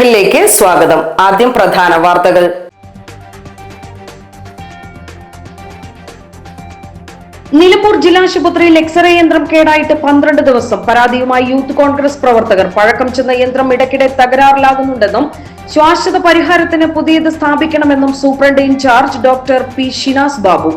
വാർത്തകളിലേക്ക് സ്വാഗതം. ആദ്യം പ്രധാന വാർത്തകൾ. നിലമ്പൂർ ജില്ലാശുപത്രിയിൽ എക്സ്റേ യന്ത്രം കേടായിട്ട് പന്ത്രണ്ട് ദിവസം. പരാതിയുമായി യൂത്ത് കോൺഗ്രസ് പ്രവർത്തകർ പഴക്കം ചെന്ന യന്ത്രം ഇടയ്ക്കിടെ തകരാറിലാകുന്നുണ്ടെന്നും ശാശ്വത പരിഹാരത്തിന് പുതിയത് സ്ഥാപിക്കണമെന്നും superintendent in charge doctor P Shinas Babu.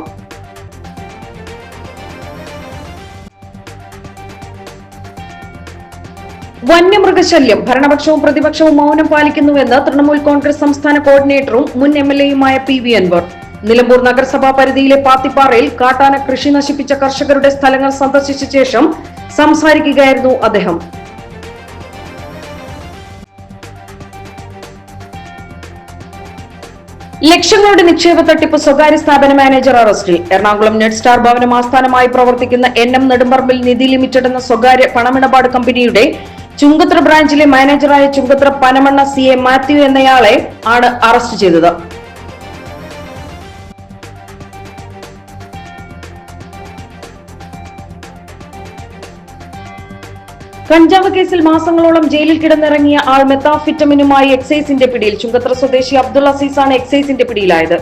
വന്യമൃഗശല്യം ഭരണപക്ഷവും പ്രതിപക്ഷവും മൗനം പാലിക്കുന്നുവെന്ന് തൃണമൂൽ കോൺഗ്രസ് സംസ്ഥാന കോർഡിനേറ്ററും മുൻ എം എൽ എയുമായ പി വി അൻവർ. നിലമ്പൂർ നഗരസഭാ പരിധിയിലെ പാത്തിപ്പാറയിൽ കാട്ടാന കൃഷി നശിപ്പിച്ച കർഷകരുടെ സ്ഥലങ്ങൾ സന്ദർശിച്ച ശേഷം സംസാരിക്കുകയായിരുന്നു അദ്ദേഹം. ലക്ഷങ്ങളുടെ നിക്ഷേപ തട്ടിപ്പ് സ്വകാര്യ സ്ഥാപന മാനേജർ അറസ്റ്റിൽ. എറണാകുളം നെറ്റ് സ്റ്റാർ ഭവനം ആസ്ഥാനമായി പ്രവർത്തിക്കുന്ന N M Nedumparambil Nidhi limited എന്ന സ്വകാര്യ പണമിടപാട് കമ്പനിയുടെ ചുങ്കത്ര ബ്രാഞ്ചിലെ മാനേജറായ ചുങ്കത്ര പനമണ്ണ സി എ മാത്യു എന്നയാളെ ആണ് അറസ്റ്റ് ചെയ്തത്. കഞ്ചാവ് കേസിൽ മാസങ്ങളോളം ജയിലിൽ കിടന്നിറങ്ങിയ ആൾ മെത്താഫിറ്റമിനുമായി എക്സൈസിന്റെ പിടിയിൽ. ചുങ്കത്ര സ്വദേശി അബ്ദുൾ അസീസാണ് എക്സൈസിന്റെ പിടിയിലായത്.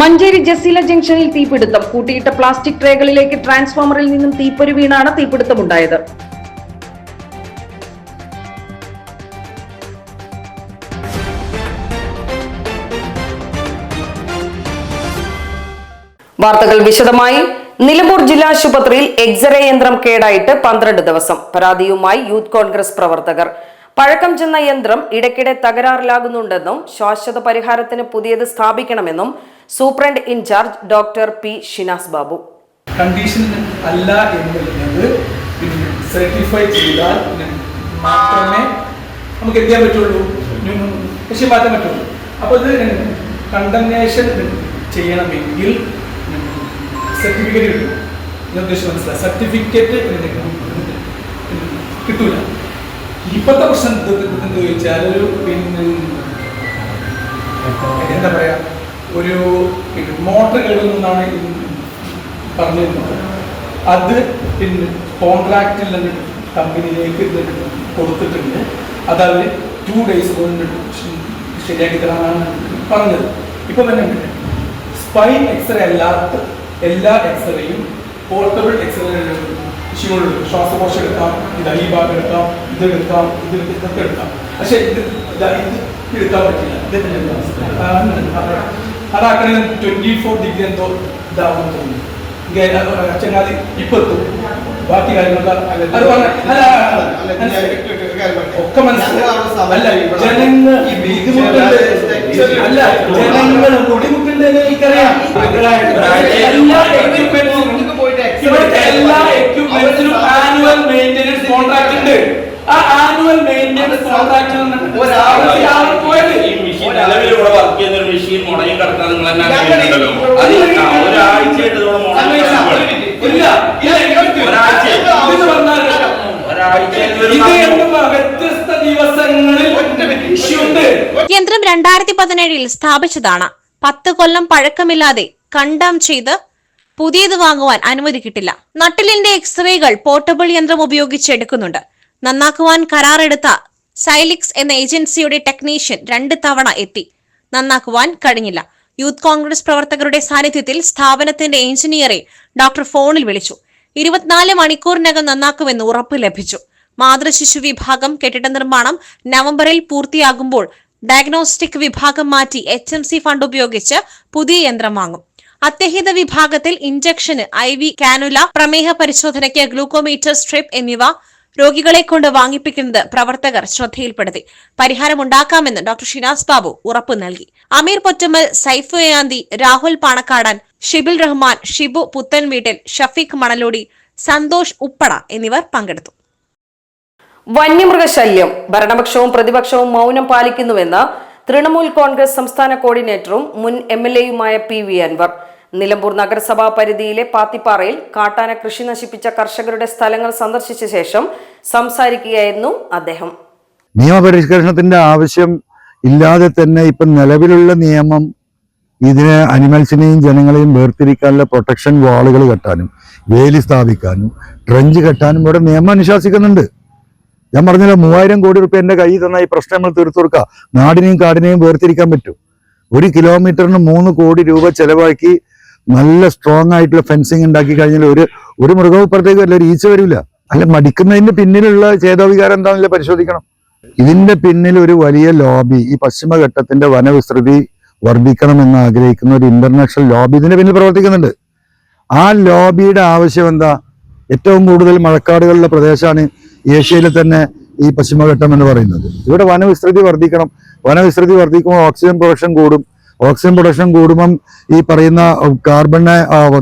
മഞ്ചേരി ജസീല ജംഗ്ഷനിൽ തീപിടുത്തം. കൂട്ടിയിട്ട പ്ലാസ്റ്റിക് ട്രേകളിലേക്ക് ട്രാൻസ്ഫോമറിൽ നിന്നും തീപ്പൊരു വീണാണ് തീപിടുത്തമുണ്ടായത്. വാർത്തകൾ വിശദമായി. നിലമ്പൂർ ജില്ലാശുപത്രിയിൽ എക്സ്റേ യന്ത്രം കേടായിട്ട് പന്ത്രണ്ട് ദിവസം. പരാതിയുമായി യൂത്ത് കോൺഗ്രസ് പ്രവർത്തകർ. പഴക്കം ചെന്ന യന്ത്രം ഇടയ്ക്കിടെ തകരാറിലാകുന്നുണ്ടെന്നും ശാശ്വത പരിഹാരത്തിന് പുതിയത് സ്ഥാപിക്കണമെന്നും superintendent in charge doctor P Shinas Babu. Condition അല്ല എന്നുള്ളത് സർട്ടിഫൈ ചെയ്താൽ മാത്രമേ നമുക്ക് എന്ത് ചെയ്യാൻ പറ്റുള്ളൂ? പക്ഷേ മാറ്റാൻ പറ്റുള്ളൂ. അപ്പോൾ ഇത് കണ്ടംനേഷൻ ചെയ്യണമെങ്കിൽ സർട്ടിഫിക്കറ്റ് കിട്ടും. ഞാൻ ഉദ്ദേശം മനസ്സിലായി? സർട്ടിഫിക്കറ്റ് കിട്ടൂല. ഇപ്പോഴത്തെ പ്രശ്നം എന്ത് ചോദിച്ചാൽ ഒരു പിന്നെ എന്താ പറയാ? ഒരു മോട്ടർ കേടുന്നാണ് പറഞ്ഞിരുന്നത്. അത് പിന്നെ കോൺട്രാക്റ്റിൽ നിന്ന് കമ്പനിയിലേക്ക് കൊടുത്തിട്ടുണ്ട്. അതവർ ടു ഡേയ്സ് കൊണ്ട് ശരിയാക്കി തരാനാണ് പറഞ്ഞത്. ഇപ്പം തന്നെ സ്പൈൻ എക്സ്റേ അല്ലാത്ത എല്ലാ എക്സ്റേയും പോർട്ടബിൾ എക്സ്റേ ഇഷ്യൂകളുണ്ട് ശ്വാസകോശം എടുക്കാം ഇത് ഈ ഭാഗം എടുക്കാം ഇത് എടുക്കാം ഇത് ഇതൊക്കെ എടുക്കാം. പക്ഷേ ഇത് ഇത് എടുക്കാൻ പറ്റില്ല. ഇതിന്റെ അതാക്കണേ ട്വന്റി ഫോർ ഡിഗ്രി എന്തോ ഇതാവും തോന്നുന്നു ഇങ്ങനെ അത് ചങ്ങാതി ഇപ്പൊ എത്തും ബാക്കി കാര്യങ്ങളൊക്കെ അത് പറഞ്ഞ അല്ല ഒക്കെ മനസ്സിലായി അല്ല ജനങ്ങൾ അല്ല ജനങ്ങൾ ബുദ്ധിമുട്ടുണ്ട് എനിക്കറിയാം എല്ലാ equipments ഉം ഇവിടുത്തെ എല്ലാ എക്യുപ്മെന്റ്സിനും ആനുവൽ മെയിന്റെനൻസ് കോൺട്രാക്ട് ഉണ്ട് ആ ആനുവൽ മെയിന്റെനൻസ് കോൺട്രാക്ട് ഒരാൾ പോയത് ഈ മെഷീൻ നിലവിൽ ഇവിടെ വർക്ക് ചെയ്യുന്ന ഒരു മെഷീൻ മുടങ്ങി കിടക്കാൻ നിങ്ങൾ തന്നെ അറിയുന്നുണ്ടല്ലോ അത് ഒരാഴ്ച. വ്യത്യസ്ത ദിവസങ്ങളിൽ യന്ത്രം രണ്ടായിരത്തി പതിനേഴിൽ സ്ഥാപിച്ചതാണ്. പത്ത് കൊല്ലം പഴക്കമില്ലാതെ കണ്ടം ചെയ്ത് പുതിയത് വാങ്ങുവാൻ അനുമതി കിട്ടില്ല നട്ടിലിന്റെ എക്സ്റേകൾ പോർട്ടബിൾ യന്ത്രം ഉപയോഗിച്ച് എടുക്കുന്നുണ്ട്. നന്നാക്കുവാൻ കരാറെടുത്ത സൈലിക്സ് എന്ന ഏജൻസിയുടെ ടെക്നീഷ്യൻ രണ്ട് തവണ എത്തി. നന്നാക്കുവാൻ കഴിഞ്ഞില്ല. യൂത്ത് കോൺഗ്രസ് പ്രവർത്തകരുടെ സാന്നിധ്യത്തിൽ സ്ഥാപനത്തിന്റെ എഞ്ചിനീയറെ ഡോക്ടർ ഫോണിൽ വിളിച്ചു. ഇരുപത്തിനാല് മണിക്കൂറിനകം നന്നാക്കുമെന്ന് ഉറപ്പ് ലഭിച്ചു. മാതൃശിശു വിഭാഗം കെട്ടിട നിർമ്മാണം നവംബറിൽ പൂർത്തിയാകുമ്പോൾ ഡയഗ്നോസ്റ്റിക് വിഭാഗം മാറ്റി എച്ച് എം സി ഫണ്ട് ഉപയോഗിച്ച് പുതിയ യന്ത്രം വാങ്ങും. അത്യഹിത വിഭാഗത്തിൽ ഇഞ്ചക്ഷന് ഐ വി കാനുല പ്രമേഹ പരിശോധനയ്ക്ക് ഗ്ലൂക്കോമീറ്റർ സ്ട്രിപ്പ് എന്നിവ രോഗികളെ കൊണ്ട് വാങ്ങിപ്പിക്കുന്നത് പ്രവർത്തകർ ശ്രദ്ധയിൽപ്പെടുത്തി. പരിഹാരമുണ്ടാക്കാമെന്ന് ഡോക്ടർ ഷിനാസ് ബാബു ഉറപ്പ് നൽകി. അമീർ പൊറ്റമ്മൽ സൈഫു രാഹുൽ പാണക്കാടൻ ഷിബിൽ റഹ്മാൻ ഷിബു പുത്തൻവീട്ടിൽ ഷഫീഖ് മണലോടി സന്തോഷ് ഉപ്പട എന്നിവർ പങ്കെടുത്തു. വന്യമൃഗശല്യം ഭരണപക്ഷവും പ്രതിപക്ഷവും മൗനം പാലിക്കുന്നുവെന്ന് തൃണമൂൽ കോൺഗ്രസ് സംസ്ഥാന കോർഡിനേറ്ററും മുൻ എം എൽ എയുമായ പി വി അൻവർ. നിലമ്പൂർ നഗരസഭാ പരിധിയിലെ പാത്തിപ്പാറയിൽ കാട്ടാന കൃഷി നശിപ്പിച്ച കർഷകരുടെ സ്ഥലങ്ങൾ സന്ദർശിച്ച ശേഷം സംസാരിക്കുകയായിരുന്നു അദ്ദേഹം. നിയമപരിഷ്കരണത്തിന്റെ ആവശ്യം ഇല്ലാതെ തന്നെ ഇപ്പം നിലവിലുള്ള നിയമം ഇതിനെ അനിമൽസിനെയും ജനങ്ങളെയും വേർതിരിക്കാനുള്ള പ്രൊട്ടക്ഷൻ വാളുകൾ കെട്ടാനും വേലി സ്ഥാപിക്കാനും ട്രഞ്ച് കെട്ടാനും ഇവിടെ നിയമം അനുശാസിക്കുന്നുണ്ട്. ഞാൻ പറഞ്ഞല്ലോ മൂവായിരം കോടി റുപ്യ എന്റെ കയ്യിൽ തന്നാൽ ഈ പ്രശ്നം നമ്മൾ തീർത്തു കൊടുക്കുക നാടിനെയും കാടിനെയും വേർതിരിക്കാൻ പറ്റും. ഒരു കിലോമീറ്ററിന് മൂന്ന് കോടി രൂപ ചെലവാക്കി നല്ല സ്ട്രോങ് ആയിട്ടുള്ള ഫെൻസിങ് ഉണ്ടാക്കി കഴിഞ്ഞാൽ ഒരു ഒരു മൃഗവും ഇപ്പുറത്തേക്ക് വരില്ല ഒരു ഈച്ച വരില്ല. അല്ല മടിക്കുന്നതിന്റെ പിന്നിലുള്ള ചേതോവികാരം എന്താണെന്നില്ല പരിശോധിക്കണം? ഇതിന്റെ പിന്നിൽ ഒരു വലിയ ലോബി ഈ പശ്ചിമഘട്ടത്തിന്റെ വനവിസ്തൃതി വർദ്ധിക്കണമെന്ന് ആഗ്രഹിക്കുന്ന ഒരു ഇന്റർനാഷണൽ ലോബി ഇതിന്റെ പിന്നിൽ പ്രവർത്തിക്കുന്നുണ്ട്. ആ ലോബിയുടെ ആവശ്യം എന്താ? ഏറ്റവും കൂടുതൽ മഴക്കാടുകളുള്ള പ്രദേശമാണ് ഏഷ്യയിലെ തന്നെ ഈ പശ്ചിമഘട്ടം എന്ന് പറയുന്നത്. ഇവിടെ വനവിസ്തൃതി വർദ്ധിക്കണം. വനവിസ്തൃതി വർദ്ധിക്കുമ്പോൾ ഓക്സിജൻ പ്രൊഡക്ഷൻ കൂടും. ഓക്സിജൻ പ്രൊഡക്ഷൻ കൂടുമ്പം ഈ പറയുന്ന കാർബണിനെ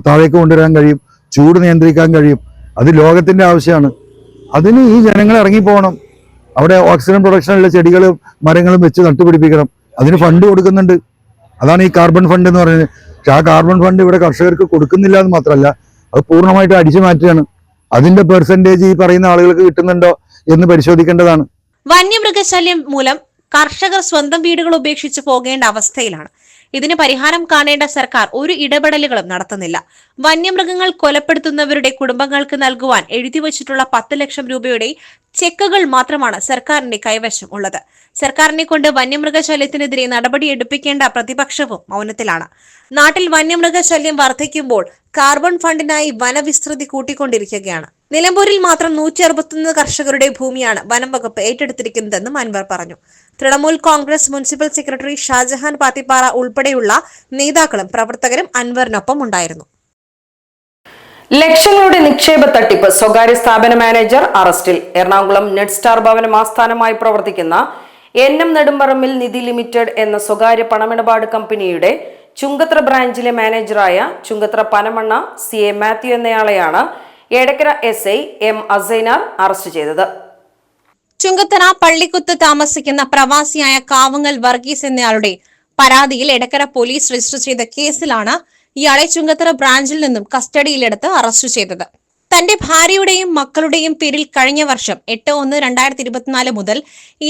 താഴേക്ക് കൊണ്ടുവരാൻ കഴിയും ചൂട് നിയന്ത്രിക്കാൻ കഴിയും. അത് ലോകത്തിന്റെ ആവശ്യമാണ്. അതിന് ഈ ജനങ്ങൾ ഇറങ്ങിപ്പോകണം. അവിടെ ഓക്സിജൻ പ്രൊഡക്ഷനുള്ള ചെടികളും മരങ്ങളും വെച്ച് നട്ടുപിടിപ്പിക്കണം. അതിന് ഫണ്ട് കൊടുക്കുന്നുണ്ട്. അതാണ് ഈ കാർബൺ ഫണ്ട് എന്ന് പറയുന്നത്. പക്ഷെ ആ കാർബൺ ഫണ്ട് ഇവിടെ കർഷകർക്ക് കൊടുക്കുന്നില്ല എന്ന് മാത്രമല്ല അത് പൂർണമായിട്ട് അടിച്ചു മാറ്റുകയാണ്. അതിന്റെ പെർസെന്റേജ് ഈ പറയുന്ന ആളുകൾക്ക് കിട്ടുന്നുണ്ടോ എന്ന് പരിശോധിക്കേണ്ടതാണ്. വന്യമൃഗശല്യം മൂലം കർഷകർ സ്വന്തം വീടുകൾ ഉപേക്ഷിച്ച് പോകേണ്ട അവസ്ഥയിലാണ്. ഇതിന് പരിഹാരം കാണേണ്ട സർക്കാർ ഒരു ഇടപെടലുകളും നടത്തുന്നില്ല. വന്യമൃഗങ്ങൾ കൊലപ്പെടുത്തുന്നവരുടെ കുടുംബങ്ങൾക്ക് നൽകുവാൻ എഴുതിവച്ചിട്ടുള്ള പത്ത് ലക്ഷം രൂപയുടെ ചെക്കുകൾ മാത്രമാണ് സർക്കാരിന്റെ കൈവശം ഉള്ളത്. സർക്കാരിനെ കൊണ്ട് വന്യമൃഗശല്യത്തിനെതിരെ നടപടി എടുപ്പിക്കേണ്ട പ്രതിപക്ഷവും മൗനത്തിലാണ്. നാട്ടിൽ വന്യമൃഗശല്യം വർദ്ധിക്കുമ്പോൾ കാർബൺ ഫണ്ടിനായി വനവിസ്തൃതി കൂട്ടിക്കൊണ്ടിരിക്കുകയാണ്. നിലമ്പൂരിൽ മാത്രം നൂറ്റി അറുപത്തൊന്ന് കർഷകരുടെ ഭൂമിയാണ് വനം വകുപ്പ് ഏറ്റെടുത്തിരിക്കുന്നതെന്നും അൻവർ പറഞ്ഞു. തൃണമൂൽ കോൺഗ്രസ് മുനിസിപ്പൽ സെക്രട്ടറി ഷാജഹാൻ പാത്തിപ്പാറ ഉൾപ്പെടെയുള്ള നേതാക്കളും പ്രവർത്തകരും അൻവറിനൊപ്പം ഉണ്ടായിരുന്നു. ലക്ഷങ്ങളുടെ നിക്ഷേപ തട്ടിപ്പ് സ്വകാര്യ സ്ഥാപന മാനേജർ അറസ്റ്റിൽ. എറണാകുളം നെറ്റ് സ്റ്റാർ ഭവനം ആസ്ഥാനമായി പ്രവർത്തിക്കുന്ന N M Nedumparambil Nidhi limited എന്ന സ്വകാര്യ പണമിടപാട് കമ്പനിയുടെ ചുങ്കത്ര ബ്രാഞ്ചിലെ മാനേജറായ Chungathara Panamanna C A Mathew എന്നയാളെയാണ് Edakkara S I M Asainar arrest ചെയ്തത്. ചുങ്കത്തറ പള്ളിക്കുത്ത് താമസിക്കുന്ന പ്രവാസിയായ കാവങ്ങൽ വർഗീസ് എന്നയാളുടെ പരാതിയിൽ എടക്കര പോലീസ് രജിസ്റ്റർ ചെയ്ത കേസിലാണ് ഇയാളെ ചുങ്കത്തറ ബ്രാഞ്ചിൽ നിന്നും കസ്റ്റഡിയിലെടുത്ത് അറസ്റ്റ് ചെയ്തത്. തന്റെ ഭാര്യയുടെയും മക്കളുടെയും പേരിൽ കഴിഞ്ഞ വർഷം എട്ട് ഒന്ന് രണ്ടായിരത്തി ഇരുപത്തിനാല് മുതൽ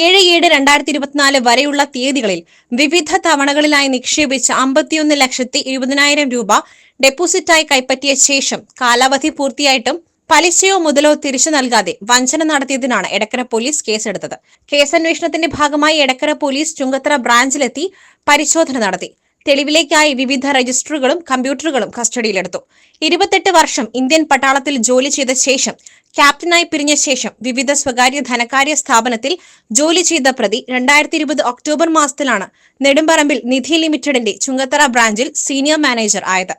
ഏഴ് ഏഴ് രണ്ടായിരത്തി ഇരുപത്തിനാല് വരെയുള്ള തീയതികളിൽ വിവിധ തവണകളിലായി നിക്ഷേപിച്ച അമ്പത്തിയൊന്ന് ലക്ഷത്തി ഇരുപതിനായിരം രൂപ ഡെപ്പോസിറ്റായി കൈപ്പറ്റിയ ശേഷം കാലാവധി പൂർത്തിയായിട്ടും പലിശയോ മുതലോ തിരിച്ചു നൽകാതെ വഞ്ചന നടത്തിയതിനാണ് എടക്കര പോലീസ് കേസെടുത്തത്. കേസന്വേഷണത്തിന്റെ ഭാഗമായി എടക്കര പോലീസ് ചുങ്കത്തറ ബ്രാഞ്ചിലെത്തി പരിശോധന നടത്തി. തെളിവിലേക്കായി വിവിധ രജിസ്റ്ററുകളും കമ്പ്യൂട്ടറുകളും കസ്റ്റഡിയിലെടുത്തു. ഇരുപത്തെട്ട് വർഷം ഇന്ത്യൻ പട്ടാളത്തിൽ ജോലി ചെയ്ത ശേഷം ക്യാപ്റ്റനായി പിരിഞ്ഞ ശേഷം വിവിധ സ്വകാര്യ ധനകാര്യ സ്ഥാപനത്തിൽ ജോലി ചെയ്ത പ്രതി രണ്ടായിരത്തി ഇരുപത് ഒക്ടോബർ മാസത്തിലാണ് നെടുമ്പറമ്പിൽ നിധി ലിമിറ്റഡിന്റെ ചുങ്കത്തറ ബ്രാഞ്ചിൽ സീനിയർ മാനേജർ ആയത്.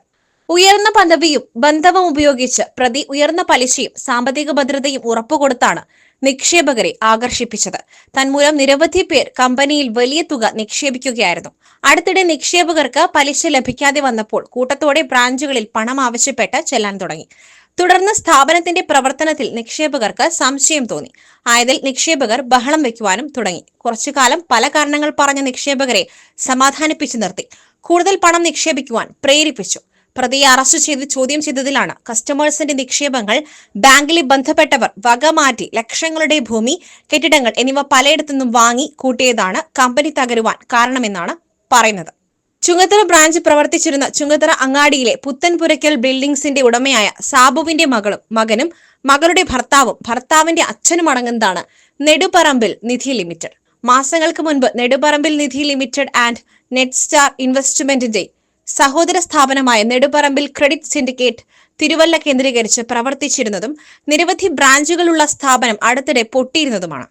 ഉയർന്ന പദവിയും ബന്ധവും ഉപയോഗിച്ച് പ്രതി ഉയർന്ന പലിശയും സാമ്പത്തിക ഭദ്രതയും ഉറപ്പുകൊടുത്താണ് നിക്ഷേപകരെ ആകർഷിപ്പിച്ചത്. തന്മൂലം നിരവധി പേർ കമ്പനിയിൽ വലിയ തുക നിക്ഷേപിക്കുകയായിരുന്നു. അടുത്തിടെ നിക്ഷേപകർക്ക് പലിശ ലഭിക്കാതെ വന്നപ്പോൾ കൂട്ടത്തോടെ ബ്രാഞ്ചുകളിൽ പണം ആവശ്യപ്പെട്ട് ചെല്ലാൻ തുടങ്ങി. തുടർന്ന് സ്ഥാപനത്തിന്റെ പ്രവർത്തനത്തിൽ നിക്ഷേപകർക്ക് സംശയം തോന്നി. ആയതിൽ നിക്ഷേപകർ ബഹളം വെക്കുവാനും തുടങ്ങി. കുറച്ചു കാലം പല കാരണങ്ങൾ പറഞ്ഞ നിക്ഷേപകരെ സമാധാനിപ്പിച്ചു നിർത്തി. കൂടുതൽ പണം നിക്ഷേപിക്കുവാൻ പ്രേരിപ്പിച്ചു. പ്രതിയെ അറസ്റ്റ് ചെയ്ത് ചോദ്യം ചെയ്തതിലാണ് കസ്റ്റമേഴ്സിന്റെ നിക്ഷേപങ്ങൾ ബാങ്കിലെ ബന്ധപ്പെട്ടവർ വകമാറ്റി ലക്ഷങ്ങളുടെ ഭൂമി കെട്ടിടങ്ങൾ എന്നിവ പലയിടത്തുനിന്നും വാങ്ങി കൂട്ടിയതാണ് കമ്പനി തകരുവാൻ കാരണമെന്നാണ് പറയുന്നത്. ചുങ്കത്തറ ബ്രാഞ്ച് പ്രവർത്തിച്ചിരുന്ന ചുങ്കത്തറ അങ്ങാടിയിലെ പുത്തൻപുരയ്ക്കൽ ബിൽഡിംഗ്സിന്റെ ഉടമയായ സാബുവിന്റെ മകളും മകനും മകളുടെ ഭർത്താവും ഭർത്താവിന്റെ അച്ഛനും അടങ്ങുന്നതാണ് നെടുപറമ്പിൽ നിധി ലിമിറ്റഡ്. മാസങ്ങൾക്ക് മുൻപ് Nedumparambil Nidhi limited and net star ഇൻവെസ്റ്റ്മെന്റിന്റെ സഹോദര സ്ഥാപനമായ നെടുപറമ്പിൽ ക്രെഡിറ്റ് സിൻഡിക്കേറ്റ് തിരുവല്ല കേന്ദ്രീകരിച്ച് പ്രവർത്തിച്ചിരുന്നതും നിരവധി ബ്രാഞ്ചുകളുള്ള സ്ഥാപനം അടുത്തിടെ പൊട്ടിയിരുന്നതുമാണ്.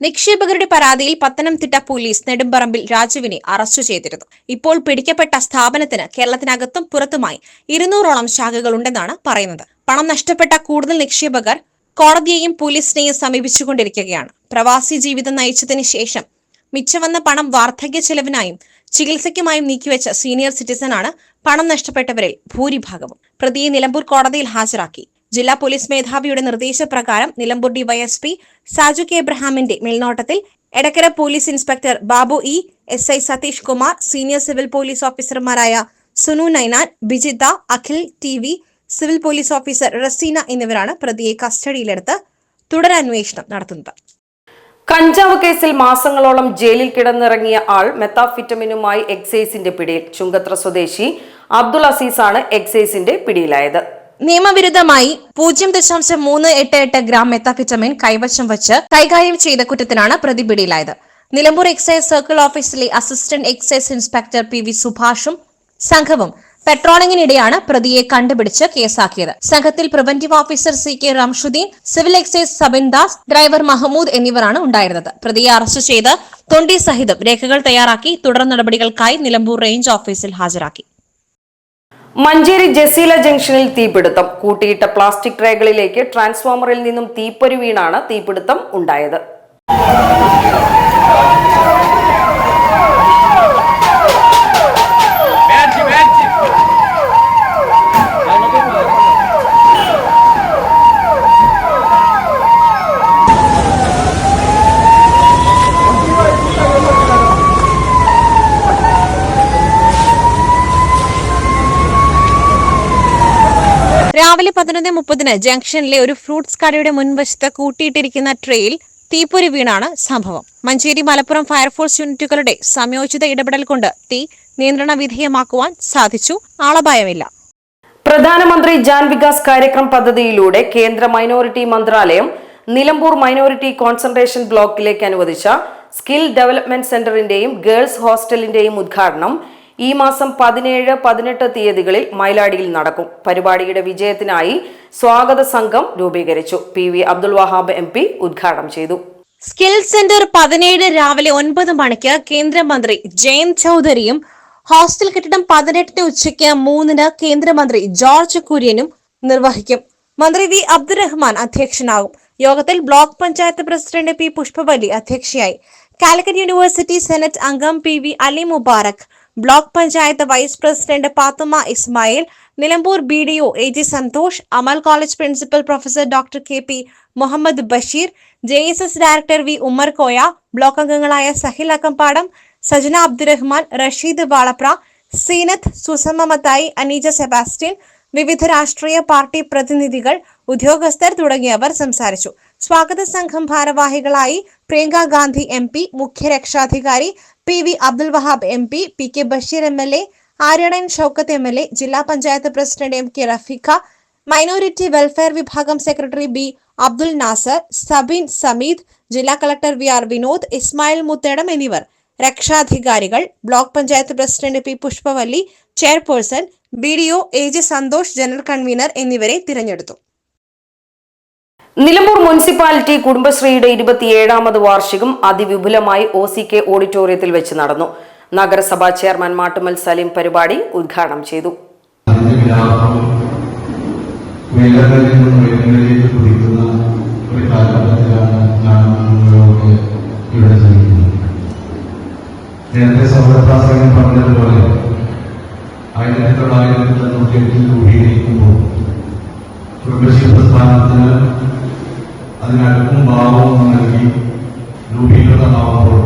നിക്ഷേപകരുടെ പരാതിയിൽ പത്തനംതിട്ട പോലീസ് നെടുമ്പറമ്പിൽ രാജുവിനെ അറസ്റ്റ് ചെയ്തിരുന്നു. ഇപ്പോൾ പിടിക്കപ്പെട്ട സ്ഥാപനത്തിന് കേരളത്തിനകത്തും പുറത്തുമായി ഇരുന്നൂറോളം ശാഖകളുണ്ടെന്നാണ് പറയുന്നത്. പണം നഷ്ടപ്പെട്ട കൂടുതൽ നിക്ഷേപകർ കോടതിയെയും പോലീസിനെയും സമീപിച്ചുകൊണ്ടിരിക്കുകയാണ്. പ്രവാസി ജീവിതം നയിച്ചതിന് ശേഷം മിച്ചവന്ന പണം വാർദ്ധക്യ ചെലവിനായും ചികിത്സയ്ക്കുമായും നീക്കിവെച്ച സീനിയർ സിറ്റിസണാണ് പണം നഷ്ടപ്പെട്ടവരിൽ ഭൂരിഭാഗവും. പ്രതിയെ നിലമ്പൂർ കോടതിയിൽ ഹാജരാക്കി. ജില്ലാ പോലീസ് മേധാവിയുടെ നിർദ്ദേശപ്രകാരം നിലമ്പൂർ ഡിവൈഎസ്പി സാജു കെ എബ്രഹാമിന്റെ മേൽനോട്ടത്തിൽ Edakkara police inspector Babu E S I Satheesh Kumar senior civil police ഓഫീസർമാരായ Sunu Ninan Bijitha Akhil T V civil police officer Raseena എന്നിവരാണ് പ്രതിയെ കസ്റ്റഡിയിലെടുത്ത് തുടരന്വേഷണം നടത്തുന്നത്. കഞ്ചാവ് കേസിൽ മാസങ്ങളോളം ജയിലിൽ കിടന്നിറങ്ങിയ ആൾ മെത്താഫിറ്റമിനുമായി എക്സൈസിന്റെ പിടിയിൽ. ചുങ്കത്ര സ്വദേശി അബ്ദുൾ അസീസാണ് എക്സൈസിന്റെ പിടിയിലായത്. നിയമവിരുദ്ധമായി പൂജ്യം ദശാംശം മൂന്ന് എട്ട് എട്ട് ഗ്രാം മെത്താഫിറ്റമിൻ കൈവശം വച്ച് കൈകാര്യം ചെയ്ത കുറ്റത്തിനാണ് പ്രതി പിടിയിലായത്. നിലമ്പൂർ എക്സൈസ് സർക്കിൾ ഓഫീസിലെ assistant excise inspector P V സുഭാഷും സംഘവും പെട്രോളിംഗിനിടെയാണ് പ്രതിയെ കണ്ടുപിടിച്ച് കേസാക്കിയത്. സംഘത്തിൽ preventive officer C K Ramshuddeen civil excise Sabin Das driver Mahmood എന്നിവരാണ് ഉണ്ടായിരുന്നത്. പ്രതിയെ അറസ്റ്റ് ചെയ്ത് തൊണ്ടി സഹിതം രേഖകൾ തയ്യാറാക്കി തുടർ നടപടികൾക്കായി നിലമ്പൂർ റേഞ്ച് ഓഫീസിൽ ഹാജരാക്കി. മഞ്ചേരി ജസീല ജംഗ്ഷനിൽ തീപിടുത്തം. കൂട്ടിയിട്ട പ്ലാസ്റ്റിക് ട്രേകളിലേക്ക് ട്രാൻസ്ഫോമറിൽ നിന്നും തീപ്പൊരി വീണാണ് തീപിടുത്തം ഉണ്ടായത് രാവിലെ പതിനൊന്ന് മുപ്പതിന് ജംഗ്ഷനിലെ ഒരു ഫ്രൂട്ട്സ് കടയുടെ മുൻവശത്ത് കൂട്ടിയിട്ടിരിക്കുന്ന ട്രെയിൽ തീപ്പൊരി വീണാണ് സംഭവം. മഞ്ചേരി മലപ്പുറം ഫയർഫോഴ്സ് യൂണിറ്റുകളുടെ സംയോജിത ഇടപെടൽ കൊണ്ട് തീ നിയന്ത്രണ വിധേയമാക്കുവാൻ സാധിച്ചു. ആളപായമില്ല. പ്രധാനമന്ത്രി ജാൻ വികാസ് കാര്യക്രം പദ്ധതിയിലൂടെ കേന്ദ്ര മൈനോറിറ്റി മന്ത്രാലയം നിലമ്പൂർ മൈനോറിറ്റി കോൺസെൻട്രേഷൻ ബ്ലോക്കിലേക്ക് അനുവദിച്ച സ്കിൽ ഡെവലപ്മെന്റ് സെന്ററിന്റെയും ഗേൾസ് ഹോസ്റ്റലിന്റെയും ഉദ്ഘാടനം ഈ മാസം പതിനേഴ് പതിനെട്ട് തീയതികളിൽ മൈലാടിയിൽ നടക്കും. പരിപാടിയുടെ വിജയത്തിനായി സ്വാഗത സംഘം രൂപീകരിച്ചു. P V Abdul Wahab M P ഉദ്ഘാടനം ചെയ്തു. സ്കിൽ സെന്റർ പതിനേഴ് രാവിലെ ഒൻപത് മണിക്ക് കേന്ദ്രമന്ത്രി ജയന്ത് ചൌധരിയും ഹോസ്റ്റൽ കെട്ടിടം പതിനെട്ടിന് ഉച്ചയ്ക്ക് മൂന്നിന് കേന്ദ്രമന്ത്രി ജോർജ് കുര്യനും നിർവഹിക്കും. മന്ത്രി വി അബ്ദുറഹ്മാൻ അധ്യക്ഷനാകും. യോഗത്തിൽ block panchayat president P Pushpavalli അധ്യക്ഷയായി. കാലിക്കറ്റ് യൂണിവേഴ്സിറ്റി സെനറ്റ് അംഗം P V Ali Mubarak block panchayat vice president Pathumma Ismail Nilambur B D O A G Santhosh Amal college principal professor doctor K P Muhammad Basheer J S S director V Ummer Koya block അംഗങ്ങളായ സഹിൽ അക്കമ്പാടം സജന അബ്ദുറഹ്മാൻ റഷീദ് വാളപ്ര സീനത്ത് സുസമ്മ മത്തായി അനീജ സെബാസ്റ്റ്യൻ വിവിധ രാഷ്ട്രീയ party പ്രതിനിധികൾ ഉദ്യോഗസ്ഥർ തുടങ്ങിയവർ സംസാരിച്ചു. സ്വാഗത സംഘം ഭാരവാഹികളായി പ്രിയങ്ക ഗാന്ധി എം പി മുഖ്യ രക്ഷാധികാരി P V Abdul Wahab M P P K Basheer M L A Aryadan Shoukath M L A ജില്ലാ panchayat president M K Rafeeqa minority welfare വിഭാഗം സെക്രട്ടറി ബി അബ്ദുൽ നാസർ സബിൻ സമീദ് ജില്ലാ collector V R Vinod Ismail Muthedam എന്നിവർ. രക്ഷാധികാരികൾ block panchayat president P Pushpavalli chairperson B D O A J Santhosh general convener എന്നിവരെ തിരഞ്ഞെടുത്തു. Nilambur municipality കുടുംബശ്രീയുടെ ഇരുപത്തിയേഴാമത് വാർഷികം അതിവിപുലമായി O C K ഓഡിറ്റോറിയത്തിൽ വെച്ച് നടന്നു. നഗരസഭാ ചെയർമാൻ മാട്ടുമൽ സലീം പരിപാടി ഉദ്ഘാടനം ചെയ്തു. ആയിരത്തി തൊള്ളായിരത്തി തൊണ്ണൂറ്റി എട്ടിൽ രൂപീകരിക്കുമ്പോൾ കുടുംബശ്രീ പ്രസ്ഥാനത്തിന് അതിനടുക്കും ഭാവവും നൽകി രൂപീകൃതമാവുമ്പോൾ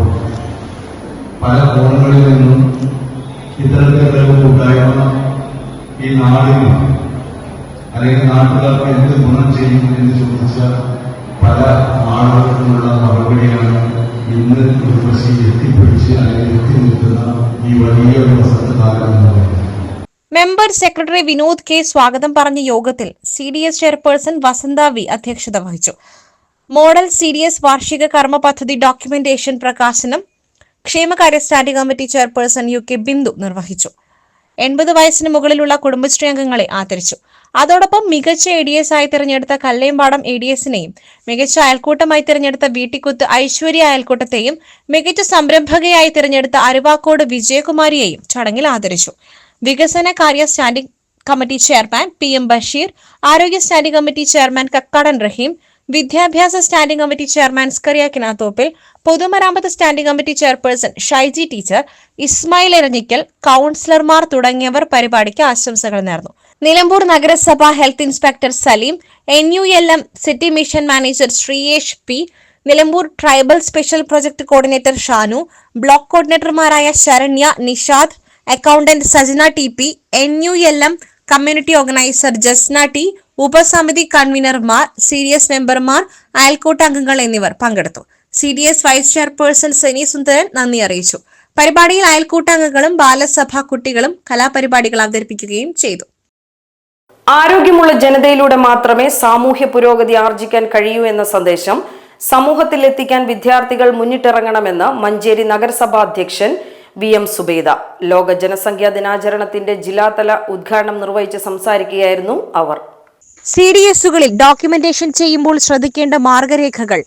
പല കോണുകളിൽ നിന്നും ഇത്തരത്തിലുള്ള കൂട്ടായ്മ ഈ നാടിന് അല്ലെങ്കിൽ നാട്ടുകാർക്ക് എന്ത് ഗുണം ചെയ്യും എന്ന് ചോദിച്ച പല ആളുകൾക്കുമുള്ള മറുപടിയാണ് ഇന്ന് കുടുംബശ്രീ എത്തിപ്പിടിച്ച് അല്ലെങ്കിൽ എത്തി നിൽക്കുന്ന ഈ വലിയ ഒരു വസന്തകാലം എന്ന് പറയുന്നത്. മെമ്പർ സെക്രട്ടറി വിനോദ് കെ സ്വാഗതം പറഞ്ഞ യോഗത്തിൽ C D S chairperson Vasantha V അധ്യക്ഷത വഹിച്ചു. മോഡൽ സി ഡി എസ് വാർഷിക കർമ്മ പദ്ധതി ഡോക്യുമെന്റേഷൻ പ്രകാശനം ക്ഷേമകാര്യ standing committee chairperson U K Bindu നിർവഹിച്ചു. എൺപത് വയസ്സിന് മുകളിലുള്ള കുടുംബശ്രീ അംഗങ്ങളെ ആദരിച്ചു. അതോടൊപ്പം മികച്ച എ ഡി എസ് ആയി തിരഞ്ഞെടുത്ത കല്ലേമ്പാടം എ ഡി എസിനെയും മികച്ച അയൽക്കൂട്ടമായി തിരഞ്ഞെടുത്ത വീട്ടിക്കുത്ത് ഐശ്വര്യ അയൽക്കൂട്ടത്തെയും മികച്ച സംരംഭകയായി തിരഞ്ഞെടുത്ത അരുവാക്കോട് വിജയകുമാരിയെയും ചടങ്ങിൽ ആദരിച്ചു. വികസന കാര്യ standing committee chairman P M Basheer ആരോഗ്യ standing committee chairman Kakkadan Raheem വിദ്യാഭ്യാസ standing committee chairman Scaria Kinathoppil പൊതുമരാമത്ത് standing committee chairperson Shaiji teacher Ismail Eranhikkal കൗൺസിലർമാർ തുടങ്ങിയവർ പരിപാടിക്ക് ആശംസകൾ നേർന്നു. നിലമ്പൂർ നഗരസഭ health inspector Saleem N U L M city mission manager Sreeyesh P Nilambur tribal special project coordinator Shanu block കോർഡിനേറ്റർമാരായ Saranya Nishad accountant Sajana T P N U L M community organiser Jasna T ഉപസമിതി കൺവീനർമാർ C D S മെമ്പർമാർ അയൽക്കൂട്ട അംഗങ്ങൾ എന്നിവർ പങ്കെടുത്തു. C D S vice chairperson Seni Sundaran നന്ദി അറിയിച്ചു. പരിപാടിയിൽ അയൽക്കൂട്ടാംഗങ്ങളും ബാലസഭാ കുട്ടികളും കലാപരിപാടികൾ അവതരിപ്പിക്കുകയും ചെയ്തു. ആരോഗ്യമുള്ള ജനതയിലൂടെ മാത്രമേ സാമൂഹ്യ പുരോഗതി ആർജിക്കാൻ കഴിയൂ എന്ന സന്ദേശം സമൂഹത്തിൽ എത്തിക്കാൻ വിദ്യാർത്ഥികൾ മുന്നിട്ടിറങ്ങണമെന്ന് മഞ്ചേരി നഗരസഭാ അധ്യക്ഷൻ വി എം സുബൈദ. ലോക ജനസംഖ്യാ ദിനാചരണത്തിന്റെ ജില്ലാതല ഉദ്ഘാടനം നിർവഹിച്ച് സംസാരിക്കുകയായിരുന്നു അവർ. സി ഡി എസുകളിൽ ഡോക്യുമെന്റേഷൻ ചെയ്യുമ്പോൾ ശ്രദ്ധിക്കേണ്ട മാർഗരേഖകൾ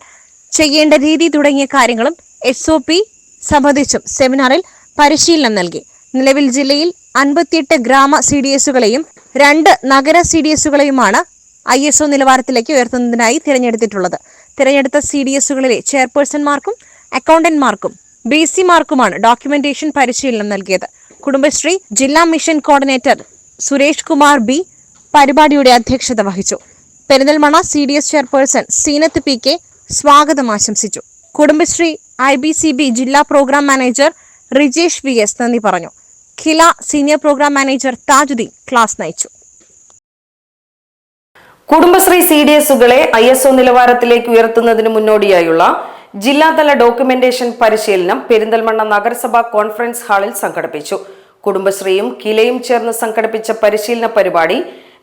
ചെയ്യേണ്ട രീതി തുടങ്ങിയ കാര്യങ്ങളും എസ് ഒ പി സംബന്ധിച്ചും സെമിനാറിൽ പരിശീലനം നൽകി. നിലവിൽ ജില്ലയിൽ അൻപത്തിയെട്ട് ഗ്രാമ സി ഡി എസുകളെയും രണ്ട് നഗര സി ഡി എസുകളെയുമാണ് ഐ എസ് ഒ നിലവാരത്തിലേക്ക് ഉയർത്തുന്നതിനായി തിരഞ്ഞെടുത്തിട്ടുള്ളത്. തിരഞ്ഞെടുത്ത സി ഡി എസുകളിലെ ചെയർപേഴ്സൺമാർക്കും അക്കൗണ്ടന്റ്മാർക്കും ബി സിമാർക്കുമാണ് ഡോക്യുമെന്റേഷൻ പരിശീലനം നൽകിയത്. കുടുംബശ്രീ ജില്ലാ mission coordinator Suresh Kumar B പരിപാടിയുടെ അധ്യക്ഷത വഹിച്ചു. Perinthalmanna C D S chairperson Seenath P K സ്വാഗതം ആശംസിച്ചു. Kudumbashree I B C B ജില്ലാ programme manager Rijesh V S നന്ദി പറഞ്ഞു. ഖില senior programme manager Thajudheen class നയിച്ചു. കുടുംബശ്രീ സി ഡി എസുകളെ ഐ എസ് ഒ നിലവാരത്തിലേക്ക് ഉയർത്തുന്നതിന് മുന്നോടിയായുള്ള ജില്ലാതല ഡോക്യുമെന്റേഷൻ പരിശീലനം പെരിന്തൽമണ്ണ നഗരസഭാ കോൺഫറൻസ് ഹാളിൽ സംഘടിപ്പിച്ചു. കുടുംബശ്രീയും കിലയും ചേർന്ന് സംഘടിപ്പിച്ച പരിശീലന പരിപാടി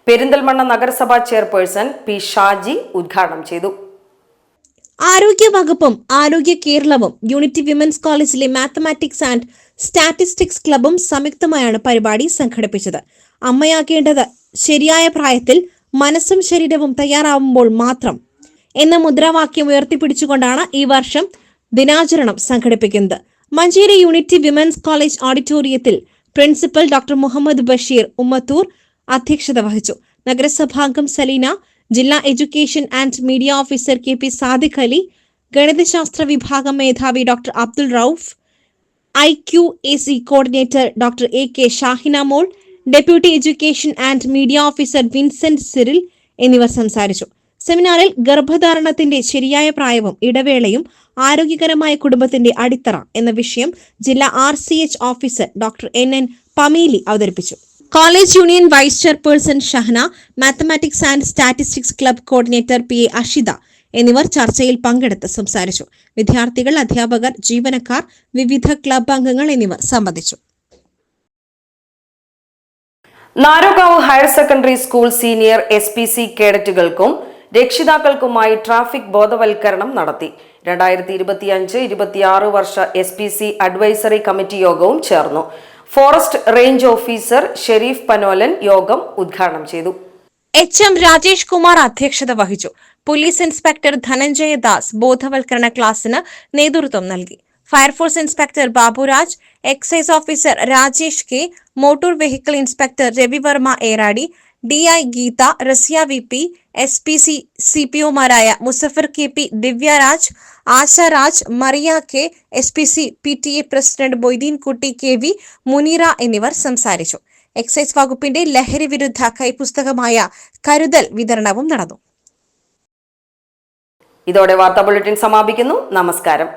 പെരിന്തൽമണ്ണ നഗരസഭാ ചെയർപേഴ്സൺ പി ഷാജി ഉദ്ഘാടനം ചെയ്തു. ആരോഗ്യ വകുപ്പും ആരോഗ്യ കേരളവും unity women's college mathematics and statistics ക്ലബും സംയുക്തമായാണ് പരിപാടി സംഘടിപ്പിച്ചത്. അമ്മയാകേണ്ടത് ശരിയായ പ്രായത്തിൽ മനസ്സും ശരീരവും തയ്യാറാവുമ്പോൾ മാത്രം. എന്ന മുദ്രാവാക്യം ഉയർത്തിപ്പിടിച്ചുകൊണ്ടാണ് ഈ വർഷം ദിനാചരണം സംഘടിപ്പിക്കുന്നത്. മഞ്ചേരി യൂണിറ്റി വിമൻസ് കോളേജ് ഓഡിറ്റോറിയത്തിൽ പ്രിൻസിപ്പൽ ഡോക്ടർ മുഹമ്മദ് ബഷീർ ഉമ്മത്തൂർ അധ്യക്ഷത വഹിച്ചു. നഗരസഭാംഗം സലീന ജില്ലാ education and media officer K P Sadiq Ali ഗണിതശാസ്ത്ര വിഭാഗം മേധാവി doctor Abdul Rauf I Q A C coordinator doctor A K Shahina Mol deputy education and media officer Vincent Cyril എന്നിവർ സംസാരിച്ചു. സെമിനാറിൽ ഗർഭധാരണത്തിന്റെ ശരിയായ പ്രായവും ഇടവേളയും ആരോഗ്യകരമായ കുടുംബത്തിന്റെ അടിത്തറ എന്ന വിഷയം ജില്ലാ R officer doctor N N Pameeli അവതരിപ്പിച്ചു. College union vice chairperson Shahna mathematics and statistics club coordinator P A Ashitha എന്നിവർ ചർച്ചയിൽ പങ്കെടുത്ത് സംസാരിച്ചു. വിദ്യാർത്ഥികൾ അധ്യാപകർ ജീവനക്കാർ വിവിധ ക്ലബ് അംഗങ്ങൾ എന്നിവർ സംബന്ധിച്ചു Narokkavu higher secondary school senior S P C കേഡറ്റുകൾക്കും രക്ഷിതാക്കൾക്കുമായി ട്രാഫിക് ബോധവൽക്കരണം നടത്തി. രണ്ടായിരത്തി ഇരുപത്തിയഞ്ച് ഇരുപത്തിയാറ് വർഷ S P C advisory committee യോഗവും ചേർന്നു. Forest range officer Shareef Panolan യോഗം ഉദ്ഘാടനം ചെയ്തു. എച്ച് എം രാജേഷ് കുമാർ അധ്യക്ഷത വഹിച്ചു. പോലീസ് ഇൻസ്പെക്ടർ ധനഞ്ജയ ദാസ് ബോധവൽക്കരണ ക്ലാസ്സിന് നേതൃത്വം നൽകി. Fire force inspector Baburaj excise officer Rajesh K motor vehicle inspector Ravivarma Eradi D I Geetha Raziya V P S P C C P ഒമാരായ Muzaffar K P Divyaraj Asharaj Mariya K S P C P T A president Moideen Kutty K V Muneera എന്നിവർ സംസാരിച്ചു. Excise വകുപ്പിന്റെ ലഹരി വിരുദ്ധ കൈപുസ്തകമായ കരുതൽ വിതരണവും നടന്നു. ഇതോടെ വാർത്താ ബുള്ളറ്റിൻ സമാപിക്കുന്നു. നമസ്കാരം.